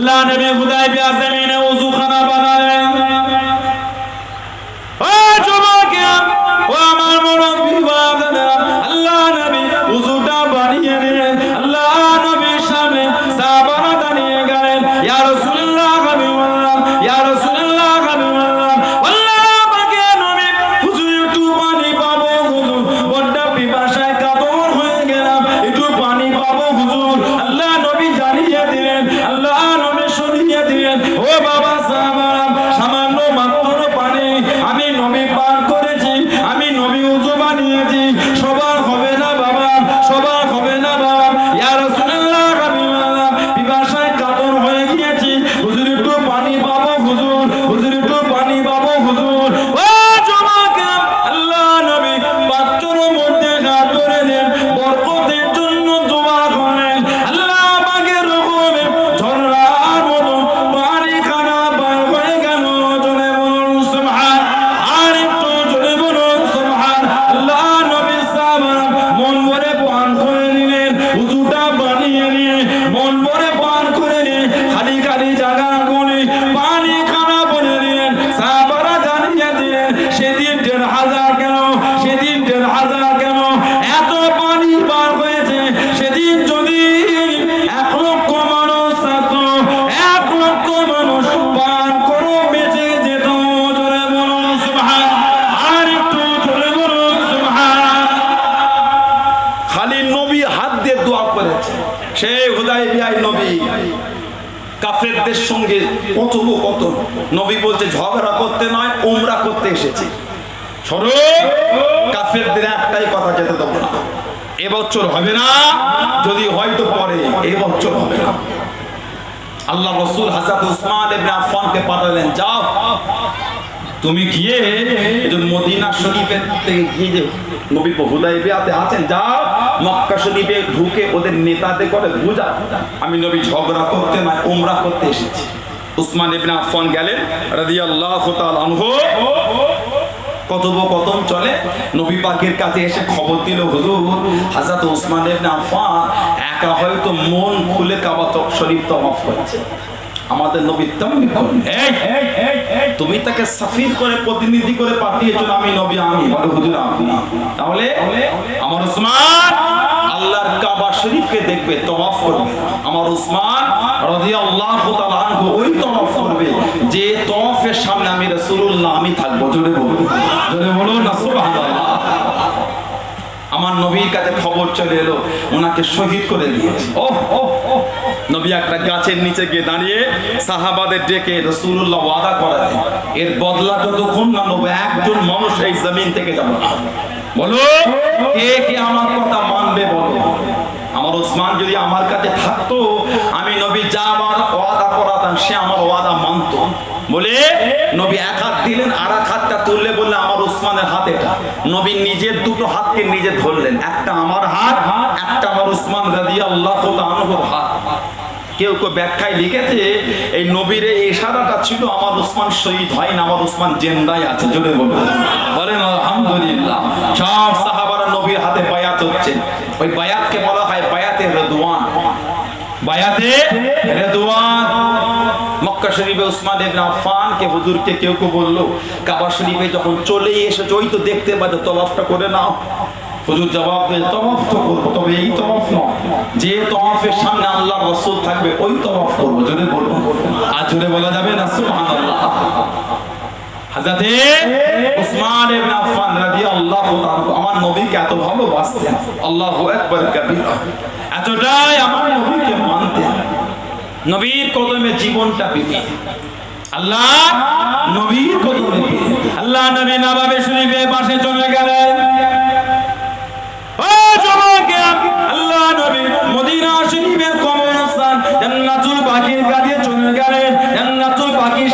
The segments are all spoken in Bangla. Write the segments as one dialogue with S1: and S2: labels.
S1: আল্লাহ নবী হুদাইবিয়া জমিনে ওযুখানা বানালেন
S2: কাফেরদের সঙ্গে কথোপকথন। নবী বলছে, ঝগড়া করতে নয়, উমরা করতে এসেছি। সরো কাফেরদের একটাই কথা যেতে দেবো না। এবছর হবে না, যদি হয়তো পরে, এবছর হবে না। আল্লাহ রসুল হাসাত উসমান ইবনে আফফানকে পাঠালেন, যাও। তুমি গিয়ে মদিনা শরীফের গিয়ে যে নবী হুদাইবিয়াতে আছেন, যাও, মক্কা শরীফে ঢুকে ওদের নেতাদের করে বুঝা। আমি নবী ঝগড়া করতে না, উমরা করতে এসেছি। উসমান ইবনে আফফান গেলেন, রাদিয়াল্লাহু তাআলা আনহু। কথোপকথন চলে, নবী পাকের কাছে এসে খবর দিল, হুজুর, হাজরত উসমান ইবনে আফফান একা হয়তো মন খুলে কাবা শরীফ তওয়াফ করছে। আমাদের নবী তেমনি এই, তুমি তাকে সাফির করে প্রতিনিধি করে পাঠিয়েছো আমি নবী আমি বলে হুজুর আপনি তাহলে আমার উসমান আল্লাহর কাবা শরীফকে দেখবে তওয়াফ করবে। আমার উসমান রাদিয়াল্লাহু তাআলা আনহু ওই তওয়াফ করবে যে তওয়াফের সামনে আমি রাসূলুল্লাহ আমি থাকব। জোরে বলুন জোরে বলুন না সুবহানাল্লাহ। আমার নবীর কাছে খবর চলে এলো, ওনাকে শহীদ করে দিয়েছে। ও ও নবী একটা গাছের নিচে গিয়ে দাঁড়িয়ে সাহাবাদের ডেকে রসুল্লাহ ওয়াদা করালেন, এর বদলা যতক্ষণ না নব, একজন মানুষ এই জমিন থেকে যাবে বলো, কে কে আমার কথা মানবে বলো? আমার ওসমান যদি আমার কাছে থাকতো, আমি নবী যা আমার ওয়াদা করাতাম, সে আমার ওয়াদা মানতো। বলে, নবী এক হাত দিলেন, আর এক হাতটা তুললে বললে আমার ওসমানের হাত এটা। নবী নিজের দুটো হাতকে নিজে ধরলেন, একটা আমার হাত, একটা আমার উসমান রাদিয়া আল্লাহ আনহুর হাত। কেউ কেউ ব্যাখ্যায় লিখেছে, এই নবীর এই ইশারাটা ছিল, আমার উসমান শহীদ হয় না, আমার উসমান জেন্দাই আছে, জোরে বলুন। বলেন, আলহামদুলিল্লাহ। সব সাহাবারা নবীর হাতে বায়াত হচ্ছে। ওই বায়াতকে বলা বায়াতে রেদওয়ান, মক্কা শরীফে উসমান ইবনে কেউ কেউ বলল, কাবা শরীফে যখন চলেই এসেছে, ওই তো দেখতে পাবে তওয়াফটা করে নাও। হুজুর জবাব দিয়ে তওয়াফ তো করব, তবে এই তওয়াফ নয়। যে তওয়াফের সামনে আল্লাহ রাসূল থাকবে, ওই তওয়াফ করব, জোরে বলব। আর জোরে বলা যাবে না, সুবহানাল্লাহ। হাজরাতে উসমান ইবনে আফফান রাদিয়াল্লাহু তাআলা, আমার নবীকে এত ভালোবাসতেন, আল্লাহু আকবার কবিরা। এতটাই আমার নবীকে মানতেন নবীর কদমে জীবনটা বিধি আল্লাহ নবীর কদমে
S1: আল্লাহ নবী নবাবে শরীফে পাশে চলে গেলেন। চলে গেলেন। জান্নাতুল বাকির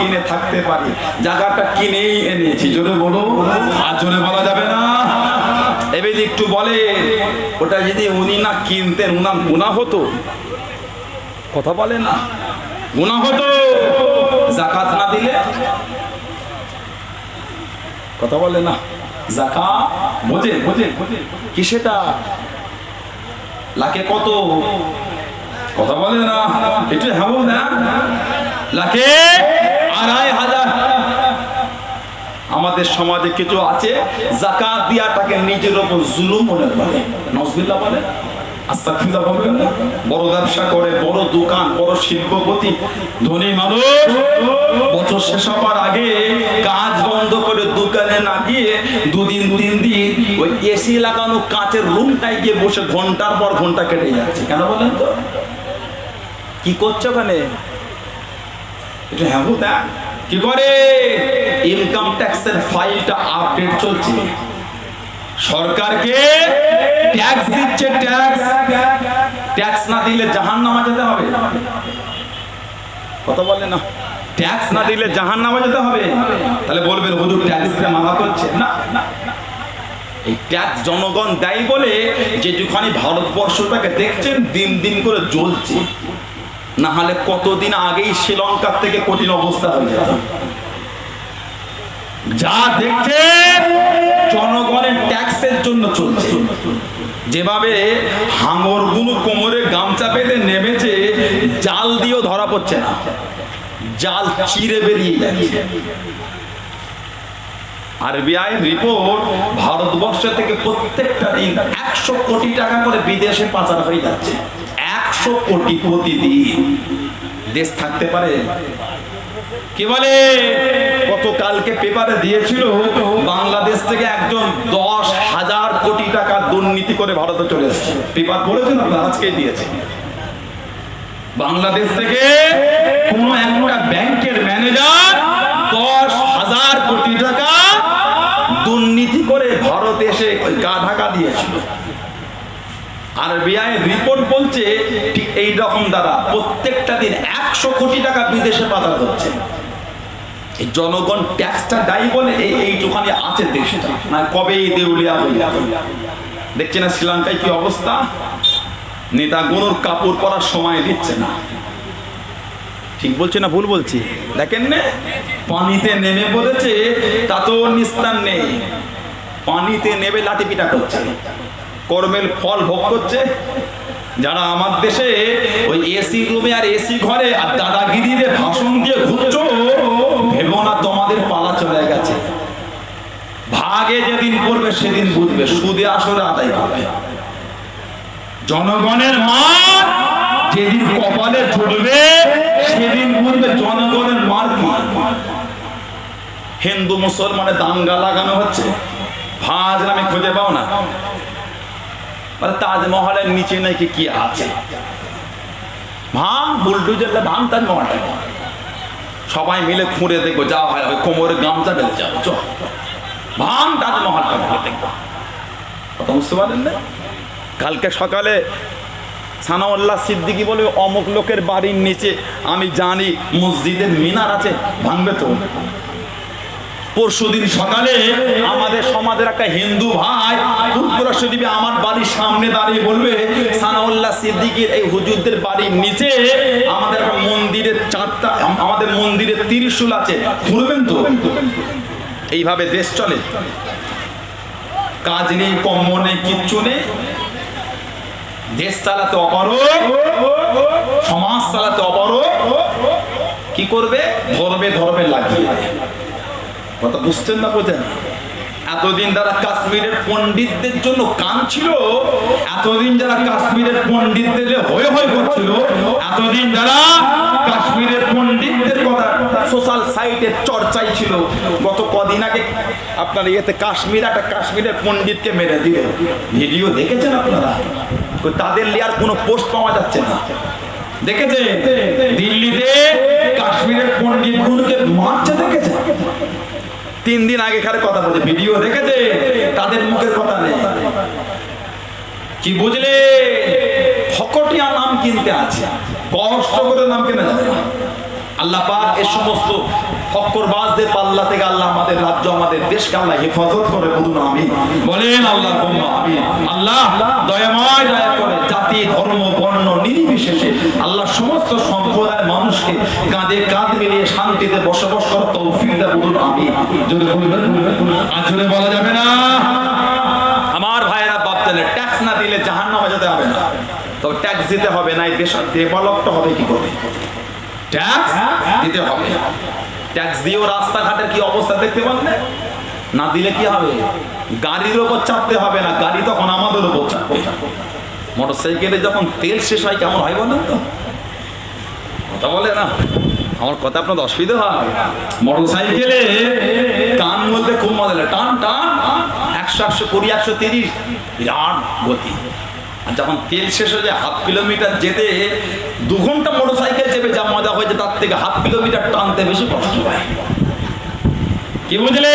S1: কিনে
S2: থাকতে পারি। জায়গাটা কিনেই এনেছি। জোরে বলো
S1: আর জোরে বলা যাবে না।
S2: এবার একটু বলে, ওটা যদি উনি না কিনতেন, উনার গুণা হতো? কথা বলে না।
S1: গুনাহ হতো?
S2: জাকাত না দিলে? কথা বলে না। জাকা বোঝে বোঝে কি সেটা লাখে কত?
S1: কথা বলে না। একটু হ্যাঁ না লাখে? আড়াই হাজার।
S2: আমাদের সমাজে কিছু আছে? জাকাত দিয়াটাকে নিজের ওপর জুলুম মনে করে। নজবিল্লা বলে? বড় দোকান, বড় শিল্পপতি,
S1: ধনী মানুষ।
S2: বছর শেষ হবার আগে কাজ বন্ধ করে দোকানে না গিয়ে দুদিন, তিন দিন ওই এসি লাগানো কাঁচের রুমটায় গিয়ে বসে ঘণ্টার পর ঘণ্টা কেটে যাচ্ছে। কেন বলেন তো? কি করছ ওখানে? এটা হ্যাঁ বল দেখ। কি করে? ইনকাম ট্যাক্সের ফাইলটা আপডেট চলছে।
S1: সরকারকে ট্যাক্স দিচ্ছে ট্যাক্স
S2: ট্যাক্স না দিলে জাহান নামা যেতে হবে। কথা বলে না? ট্যাক্স না দিলে জাহান নামা যেতে হবে। তাহলে বলবেন, হুজুর ট্যাক্স দিতে মানা করছে না। এই ট্যাক্স জনগণ দেয় বলে যে যেখানে ভারতবর্ষটাকে দেখছেন, দিন দিন করে জ্বলছে। না হলে কতদিন আগেই শ্রীলঙ্কার থেকে কঠিন অবস্থা হয়ে যেত
S1: যা দেখছে
S2: জনগণের ট্যাক্সের জন্য চলছে। যেভাবে হাঙরগুলো কোমরে গামছা পেতে নেমেছে, জাল দিয়েও ধরা পড়ছে না। জাল চিরে বেরিয়ে যাচ্ছে। আরবিআই রিপোর্ট ভারতবর্ষ থেকে প্রত্যেকটা দিন একশো কোটি টাকা করে বিদেশে পাচার হয়ে যাচ্ছে। একশো কোটি প্রতিদিন দেশ থাকতে পারে?
S1: কি বলে?
S2: গতকালকে পেপারে দিয়েছিল, বাংলাদেশ থেকে একজন দশ হাজার কোটি টাকা দুর্নীতি করে ভারতে চলে এসেছে। পেপার বলেছেন আপনার? আজকেই দিয়েছে।
S1: বাংলাদেশ থেকে কোন একটা ব্যাংকের ম্যানেজার দশ হাজার কোটি টাকা
S2: দুর্নীতি করে ভারতে এসে গা ঢাকা দিয়েছিল। আরবিআই রিপোর্ট বলছে, ঠিক এই রকম দ্বারা প্রত্যেকটা দিন একশো কোটি টাকা বিদেশে পাচার হচ্ছে। জনগণ ট্যাক্সটা দায়ী বলে এই এইটুখানি আছে দেশটা। না কবে এই দেউলিয়া যাবে দেখছে না শ্রীলঙ্কায় কি অবস্থা? নেতাগুলোর কাপড় পরার সময় দিচ্ছে না। ঠিক বলছে না ভুল বলছি? দেখেন না, পানিতে নেমে বলেছে তা তো নিস্তার নেই। পানিতে নেমে লাঠি পিটা করছে। কর্মের ফল ভোগ করছে। যারা আমার দেশে ওই এসি রুমে আর এসি ঘরে আর দাদাগিরিরে ভাষণ দিয়ে ঘুরছো, ভেবো না তোমাদের পালা চলে গেছে। ভাগে যেদিন পড়বে সেদিন বুঝবে, সুদে আসরে আদায় করবে
S1: জনগণের মা যেদিন কপালে ঝুটবে
S2: সেদিন বুঝবে জনগণের মার কি। হিন্দু মুসলমানের দাঙ্গা লাগানো হচ্ছে। ভাজ আমি খুঁজে পাও না। মানে তাজমহলের নিচে নাকি কি আছে? ভাঙ বুলডুজার ভাঙ, তাজমহলটা সবাই মিলে খুঁড়ে দেখব, যা হয় কোমরে গামছা বেঁধে যাবে চ ভাঙ, তাজমহলটা খুঁড়ে দেখব। কথা বুঝতে পারেন না? কালকে সকালে সানাউল্লাহ সিদ্দিকি বলে, অমুক লোকের বাড়ির নিচে, আমি জানি মসজিদের মিনার আছে, ভাঙবে তো? পরশুদিন সকালে আমাদের সমাজের একটা হিন্দু ভাই শরীফে আমার বাড়ির সামনে দাঁড়িয়ে বলবে, সানাউল্লাহ সিদ্দিকির এই হুজুরদের বাড়ির নিচে আমাদের একটা মন্দিরের চারটা, আমাদের মন্দিরের ত্রিশূল আছে। ঘুরবেন তো? এইভাবে দেশ চলে। কাজ নেই কম্ম নেই, কিচ্ছু নেই। দেশ চালাতে অপারগ, সমাজ চালাতে অপারগ। কি করবে? ধর্মে ধর্মে লাগিয়ে। কথা বুঝতেন না বোঝেন এতদিন যারা কাশ্মীরের পণ্ডিতদের জন্য কান ছিল, এতদিন যারা কাশ্মীরের পণ্ডিতদের হয়ে হয়ে করছিল, এতদিন যারা কাশ্মীরের পণ্ডিতদের কথা সোশ্যাল সাইটে চর্চাই ছিল, গত কদিন আগে আপনার ইয়েতে কাশ্মীর, একটা কাশ্মীরের পণ্ডিতকে মেরে দিলে। ভিডিও দেখেছেন আপনারা? তাদের লিয়ার কোনো পোস্ট পাওয়া যাচ্ছে না। দেখেছে দিল্লিতে কাশ্মীরের পণ্ডিত গুলোকে মারছে দেখেছে তিন দিন আগেকার কথা বলছে, ভিডিও দেখেছে? তাদের মুখের কথা নেই। কি বুঝলে? ফকটিয়া নাম কিনতে আছে। কষ্ট করে নাম কিনে যাবে আল্লাহ পাক এ সমস্ত ফক্করবাজদের পাল্লা থেকে আল্লাহ আমাদের রাজ্য, আমাদের দেশকে আল্লাহ হেফাজত করে বলুন আমি বলেন আল্লাহ আল্লাহ দয়াময় দয়া করে জাতি, ধর্ম, বর্ণ নির্বিশেষে আল্লাহ সমস্ত সম্প্রদায়ের মানুষকে কাঁধে কাঁধ মিলিয়ে শান্তিতে বসবাস করার তৌফিক দেয় বলুন আমি জোরে বলবেন? আসলে বলা যাবে না। আমার ভাইয়েরা ভাবতেন ট্যাক্স না দিলে জাহান নামে যেতে হবে না। তবে ট্যাক্স দিতে হবে না এই দেশ ডেভেলপটা হবে কি করে? ট্যাক্স দিতে হবে। ট্যাক্স দিয়েও রাস্তাঘাটের কি অবস্থা দেখতে পান না? দিলে কি হবে? গাড়ির ওপর চাপতে হবে না, গাড়ি তখন আমাদের ওপর চাপবে। মোটর সাইকেলে যখন তেল শেষ হয়, কেমন হয় বলেন তো? কথা বলে না? আমার কথা আপনার অসুবিধা হয়। মোটর সাইকেলে টান বলতে খুব মজা লাগে। টান টান, একশো একশো কুড়ি, একশো তিরিশ, বিরাট গতি। যখন তেল শেষ হয়ে যায় হাফ কিলোমিটার যেতে দু ঘণ্টা মোটর সাইকেল চেপে যা মজা হয়েছে, তার থেকে হাফ কিলোমিটার টানতে বেশি কষ্ট হয়। কি বুঝলে?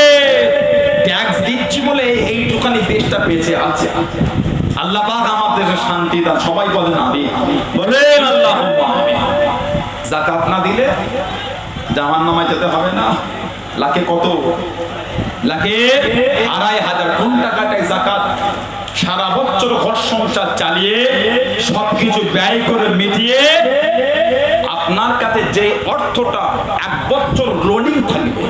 S2: ট্যাক্স দিচ্ছি বলে এইটুখানি দেশটা পেয়েছে আছে। আল্লাহ পাক আমাদের দেশে শান্তি দান, সবাই বলেন আমি বলেন আল্লাহ জাকাত না দিলে জাহান নামায় যেতে হবে না। লাখে কত? লাখে আড়াই হাজার কোন টাকাটাই জাকাত সারা বছর ঘর সংসার চালিয়ে সবকিছু ব্যয় করে মিটিয়ে আপনার কাছে যে অর্থটা এক বছর লোডিং থাকবে,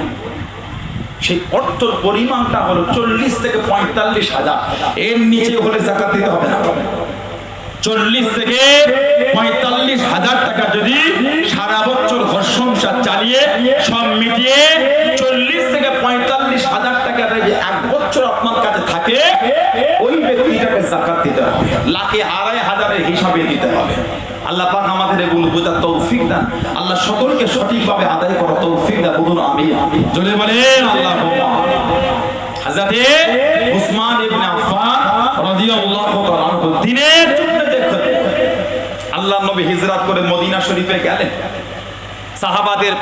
S2: সেই অর্থর পরিমাণটা হলো চল্লিশ থেকে পঁয়তাল্লিশ হাজার। এর নিচে হলে জাকাত দিতে হবে না। চল্লিশ থেকে পঁয়তাল্লিশ হাজার টাকা যদি সারা বছর ঘর সংসার চালিয়ে সব মিটিয়ে চল্লিশ থেকে পঁয়তাল্লিশ হাজার টাকা এক বছর আপনার কাছে থাকে ওই ব্যক্তিটাকে জাকাত দিতে হবে। লাখে আড়াই হাজারের হিসাবে দিতে হবে। আল্লাহ পাক আমাদের এগুলো বোঝার তৌফিক দেন। আল্লাহ সকলকে সঠিকভাবে আদায় করা তৌফিক দেন বলুন আমি জোরে বলেন আল্লাহ হাজরাতে উসমান ইবনে আফফান রাদিয়াল্লাহু তাআলা দিনের জন্য দেখুন আল্লাহ নবী হিজরত করে মদিনা শরীফে গেলেন। সাহাবাদের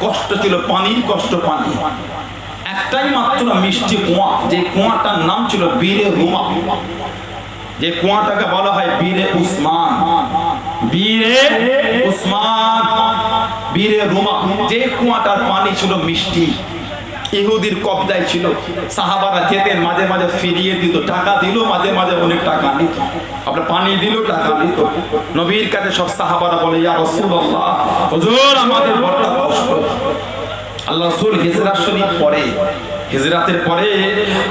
S2: কষ্ট ছিল পানির কষ্ট পানি। একটাই মাত্র মিষ্টি কুয়া। যে কুয়াটার নাম ছিল বীরে রুমা যে কুয়াটাকে বলা হয় বীরে উসমান। বীরে উসমান, বীরে রুমা যে কুয়াটার পানি ছিল মিষ্টি, ইহুদির কবজায় ছিল। সাহাবারা যেতেন মাঝে মাঝে ফিরিয়ে দিত, টাকা দিল, মাঝে মাঝে অনেক টাকা নিত। আপনার পানি দিল টাকা নিত। নবীর কাছে সব সাহাবারা বলে, ইয়া রাসূলুল্লাহ, হুজুর, আমাদের বড় কষ্ট। আল্লাহ রাসূল হিজরাত শরীফ পরে, হিজরাতের পরে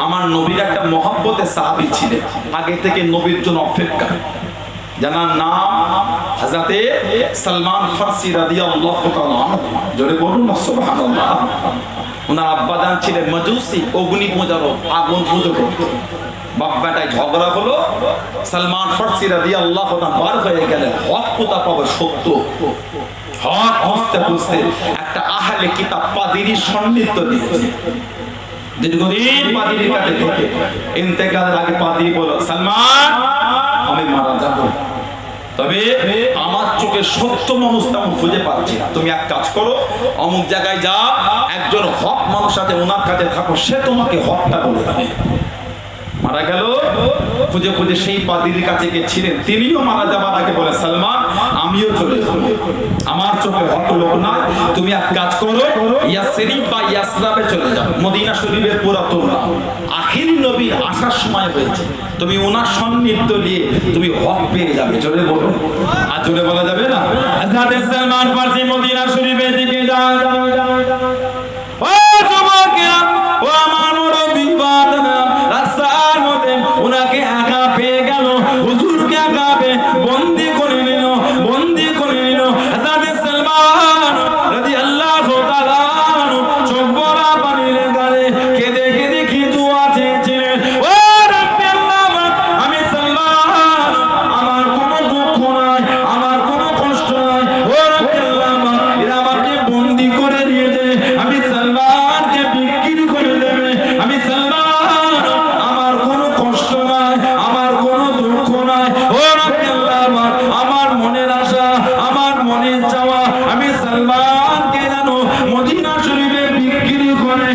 S2: আমার নবীর একটা মহব্বতের সাহাবী ছিলেন। আগে থেকে নবীর জন্য অপেক্ষা। জানার নাম হাজরাতে সালমান ফার্সি রাদিয়াল্লাহু তাআলা জোরে বলুন না, সুবহানাল্লাহ। ওনার আব্বাদান ছিলেন মজুসি, অগ্নি পূজারও আগুন পুজো করত বাপ বেটায় ঝগড়া হলো। সালমান ফার্সি রাদিয়াল্লাহু তাআলা বার হয়ে গেলেন। হক কোথা পাবে সত্য। হক খুঁজতে খুঁজতে একটা আহলে কিতাব পাদিরি সন্নিধ্য দিয়েছে। দীর্ঘদিন পাদিরির কাছে থেকে ইন্তেকালের আগে পাদিরি বলো সালমান, আমি মারা যাব। তবে আমার চোখে সত্য মানুষ তেমন খুঁজে পাচ্ছি না। তুমি এক কাজ করো, অমুক জায়গায় যা একজন হক মানুষ আছে ওনার কাছে থাকো, সে তোমাকে হকটা বলে দেবে। মারা গেল। খুঁজে খুঁজে সেই পাদিরির কাছে গিয়েছিলেন তিনিও মারা যাবার আগে বলে, সালমান, আমিও চলে আমার চোখে হক লোক না তুমি এক কাজ করো ইয়াসরিফ বা ইয়াসরাবে চলে যাও। মদিনা শরীফের পুরাতন আখিরি নবীর আসার সময় হয়েছে। তুমি ওনার সন্নিধ্য নিয়ে তুমি হক পেয়ে যাবে। জোরে বলো। আর জোরে বলা যাবে না?
S1: সালমান মদিনা শরীফের দিকে যান আমি সালমানকে জানো মদিনা শরীফে বিক্রি করে